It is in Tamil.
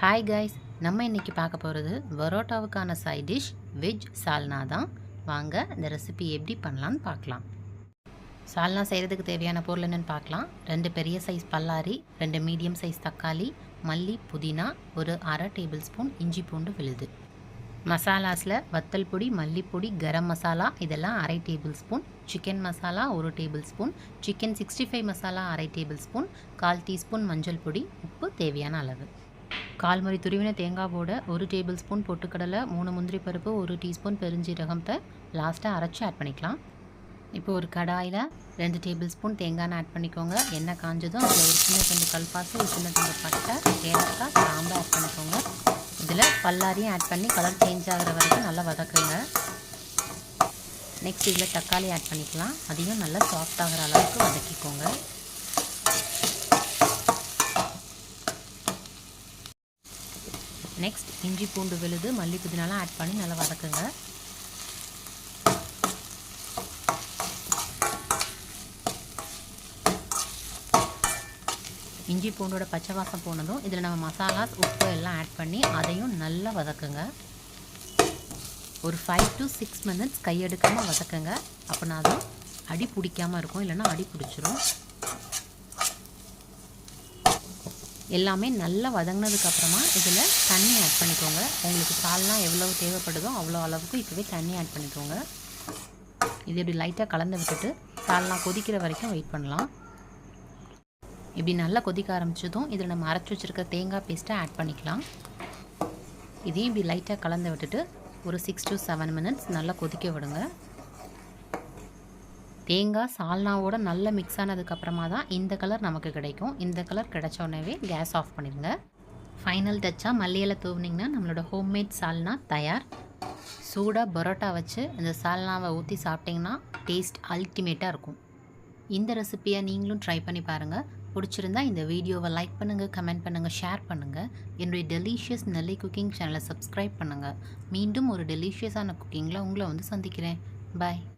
ஹாய் கைஸ் நம்ம இன்னைக்கு பார்க்க போகிறது பரோட்டாவுக்கான சைட் டிஷ் வெஜ் சால்னா தான். வாங்க இந்த ரெசிபி எப்படி பண்ணலான்னு பார்க்கலாம். சால்னா செய்கிறதுக்கு தேவையான பொருள் என்னென்னு பார்க்கலாம். ரெண்டு பெரிய சைஸ் பல்லாரி ரெண்டு மீடியம் சைஸ் தக்காளி மல்லி புதினா ஒரு அரை டேபிள் ஸ்பூன் இஞ்சி பூண்டு விழுது. மசாலாஸில் வத்தல் பொடி மல்லிப்பொடி கரம் மசாலா இதெல்லாம் அரை டேபிள் ஸ்பூன் சிக்கன் மசாலா ஒரு tablespoon chicken sixty five masala அரை டேபிள் ஸ்பூன் கால் டீஸ்பூன் மஞ்சள் பொடி உப்பு தேவையான அளவு. கால்முறை துருவின தேங்காய் போட ஒரு டேபிள் ஸ்பூன் பொட்டுக்கடலை மூணு முந்திரி பருப்பு ஒரு டீஸ்பூன் பெருஞ்சீரகத்தை லாஸ்ட்டாக அரைச்சி ஆட் பண்ணிக்கலாம். இப்போ ஒரு கடாயில் ரெண்டு டேபிள் ஸ்பூன் தேங்காய் ஆட் பண்ணிக்கோங்க. எண்ணெய் காஞ்சதும் அதில் ஒரு சின்ன கொஞ்சம் கல்பாசு ஒரு சின்ன கொஞ்சம் பட்டை ஏலக்காய் கிராம்பு ஆட் பண்ணிக்கோங்க. இதில் பல்லாரியும் ஆட் பண்ணி கலர் சேஞ்ச் ஆகிற வரைக்கும் நல்லா வதக்குங்க. நெக்ஸ்ட் இதில் தக்காளி ஆட் பண்ணிக்கலாம். அதையும் நல்லா சாஃப்ட் ஆகிற அளவுக்கு வதக்கிக்கோங்க. நெக்ஸ்ட் இஞ்சி பூண்டு விழுது மல்லி புதினாலாம் ஆட் பண்ணி நல்லா வதக்குங்க. இஞ்சி பூண்டோட பச்சை வாசம் போனதும் இதில் நம்ம மசாலாஸ் உப்பு எல்லாம் ஆட் பண்ணி அதையும் நல்லா வதக்குங்க. ஒரு ஃபைவ் டு சிக்ஸ் மினிட்ஸ் கையெடுக்காமல் வதக்குங்க. அப்படின்னா அதுவும் அடி பிடிக்காமல் இருக்கும் இல்லைன்னா அடி பிடிச்சிரும். எல்லாமே நல்லா வதங்கினதுக்கப்புறமா இதில் தண்ணி ஆட் பண்ணிக்கோங்க. உங்களுக்கு பால்லாம் எவ்வளோ தேவைப்படுதோ அவ்வளோ அளவுக்கு இப்போவே தண்ணி ஆட் பண்ணிக்கோங்க. இது இப்படி லைட்டாக கலந்து விட்டுட்டு பால்லாம் கொதிக்கிற வரைக்கும் வெயிட் பண்ணலாம். இப்படி நல்லா கொதிக்க ஆரம்பிச்சதும் இதில் நம்ம அரைச்சி வச்சுருக்க தேங்காய் பேஸ்ட்டை ஆட் பண்ணிக்கலாம். இதையும் இப்படி லைட்டாக கலந்து விட்டுட்டு ஒரு சிக்ஸ் டு செவன் மினிட்ஸ் நல்லா கொதிக்க விடுங்க. தேங்காய் சால்னாவோட நல்லா மிக்ஸ் ஆனதுக்கப்புறமா தான் இந்த கலர் நமக்கு கிடைக்கும். இந்த கலர் கிடைச்சோடனே கேஸ் ஆஃப் பண்ணிடுங்க. ஃபைனல் டச்சாக மல்லியில் தூவுனிங்கன்னா நம்மளோட ஹோம்மேட் சால்னா தயார். சூடாக பரோட்டா வச்சு இந்த சால்னாவை ஊற்றி சாப்பிட்டிங்கன்னா டேஸ்ட் அல்டிமேட்டாக இருக்கும். இந்த ரெசிப்பியை நீங்களும் ட்ரை பண்ணி பாருங்கள் பிடிச்சிருந்தா இந்த வீடியோவை லைக் பண்ணுங்கள் கமெண்ட் பண்ணுங்கள் ஷேர் பண்ணுங்கள் என்னுடைய டெலிஷியஸ் நெல்லி குக்கிங் சேனலை சப்ஸ்கிரைப் பண்ணுங்கள் மீண்டும் ஒரு டெலிஷியஸான குக்கிங்கில் உங்களை வந்து சந்திக்கிறேன். பாய்